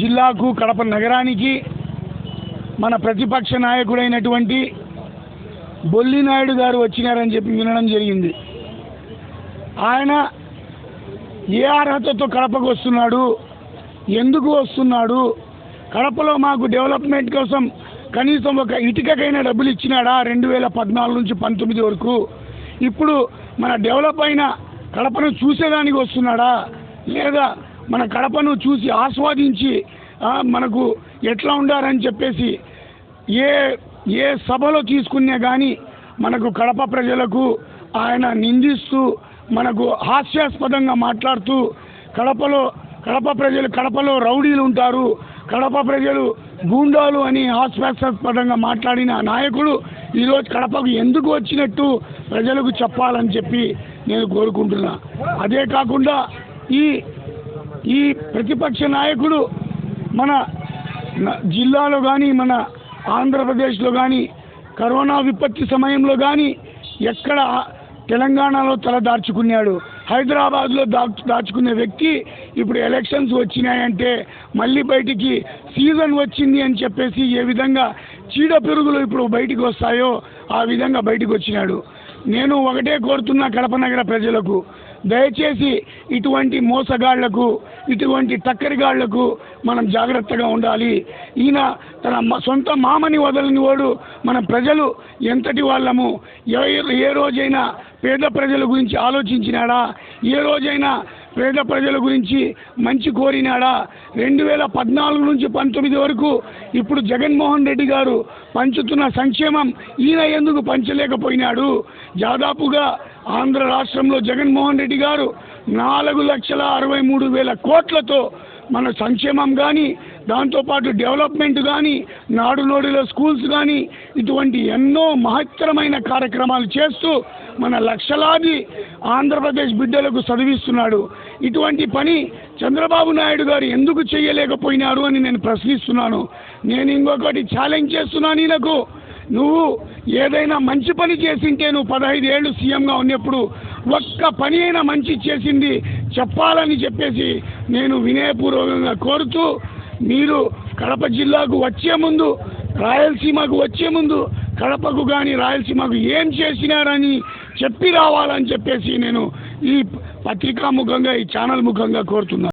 జిల్లాకు కడప నగరానికి మన ప్రతిపక్ష నాయకుడైనటువంటి బొల్లినాయుడు గారు వచ్చినారని చెప్పి వినడం జరిగింది. ఆయన ఏ అర్హతతో కడపకు వస్తున్నాడు? ఎందుకు వస్తున్నాడు? కడపలో మాకు డెవలప్మెంట్ కోసం కనీసం ఒక ఇటుకకైనా డబ్బులు ఇచ్చినాడా? రెండు వేల పద్నాలుగు నుంచి పంతొమ్మిది వరకు. ఇప్పుడు మన డెవలప్ అయిన కడపను చూసేదానికి వస్తున్నాడా? లేదా మన కడపను చూసి ఆస్వాదించి మనకు ఎట్లా ఉండారని చెప్పేసి ఏ ఏ సభలో తీసుకున్నా కానీ మనకు కడప ప్రజలకు ఆయన నిందిస్తూ మనకు హాస్యాస్పదంగా మాట్లాడుతూ కడపలో కడప ప్రజలు కడపలో రౌడీలు ఉంటారు కడప ప్రజలు గూండాలు అని హాస్యాస్పదంగా మాట్లాడిన నాయకుడు ఈరోజు కడపకు ఎందుకు వచ్చినట్టు ప్రజలకు చెప్పాలని చెప్పి నేను కోరుకుంటున్నా. అదే కాకుండా ఈ ఈ ప్రతిపక్ష నాయకుడు మన జిల్లాలో కానీ మన ఆంధ్రప్రదేశ్లో కానీ కరోనా విపత్తి సమయంలో కానీ ఎక్కడ తెలంగాణలో తల దాచుకున్నాడు. హైదరాబాద్లో దాచు దాచుకునే వ్యక్తి ఇప్పుడు ఎలక్షన్స్ వచ్చినాయంటే మళ్ళీ బయటికి సీజన్ వచ్చింది అని చెప్పేసి ఏ విధంగా చీడ పెరుగులు ఇప్పుడు బయటికి వస్తాయో ఆ విధంగా బయటికి వచ్చినాడు. నేను ఒకటే కోరుతున్నా కడప నగర ప్రజలకు దయచేసి ఇటువంటి మోసగాళ్ళకు ఇటువంటి టక్కరిగాళ్ళకు మనం జాగ్రత్తగా ఉండాలి. ఈయన తన సొంత మామని వదలని వాడు మన ప్రజలు ఎంతటి వాళ్ళము? ఏ రోజైనా పేద ప్రజల గురించి ఆలోచించినాడా? ఏ రోజైనా పేద ప్రజల గురించి మంచి కోరినాడా? రెండు వేల పద్నాలుగు నుంచి పంతొమ్మిది వరకు ఇప్పుడు జగన్మోహన్ రెడ్డి గారు పంచుతున్న సంక్షేమం ఈయన ఎందుకు పంచలేకపోయినాడు? దాదాపుగా ఆంధ్ర రాష్ట్రంలో జగన్మోహన్ రెడ్డి గారు నాలుగు లక్షల అరవై మూడు వేల కోట్లతో మన సంక్షేమం కానీ దాంతోపాటు డెవలప్మెంట్ కానీ నాడు నోడిలో స్కూల్స్ కానీ ఇటువంటి ఎన్నో మహత్తరమైన కార్యక్రమాలు చేస్తూ మన లక్షలాది ఆంధ్రప్రదేశ్ బిడ్డలకు చదివిస్తున్నాడు. ఇటువంటి పని చంద్రబాబు నాయుడు గారు ఎందుకు చేయలేకపోయినారు అని నేను ప్రశ్నిస్తున్నాను. నేను ఇంకొకటి ఛాలెంజ్ చేస్తున్నాను ఈయనకు నువ్వు ఏదైనా మంచి పని చేసింటే నువ్వు పదహైదు ఏళ్ళు సీఎంగా ఉన్నప్పుడు ఒక్క పని అయినా మంచి చేసింది చెప్పాలని చెప్పేసి నేను వినయపూర్వకంగా కోరుతూ మీరు కడప జిల్లాకు వచ్చే ముందు రాయలసీమకు వచ్చే ముందు కడపకు కానీ రాయలసీమకు ఏం చేసినారని చెప్పి రావాలని చెప్పేసి నేను ఈ పత్రికా ముఖంగా ఈ ఛానల్ ముఖంగా కోరుతున్నాను.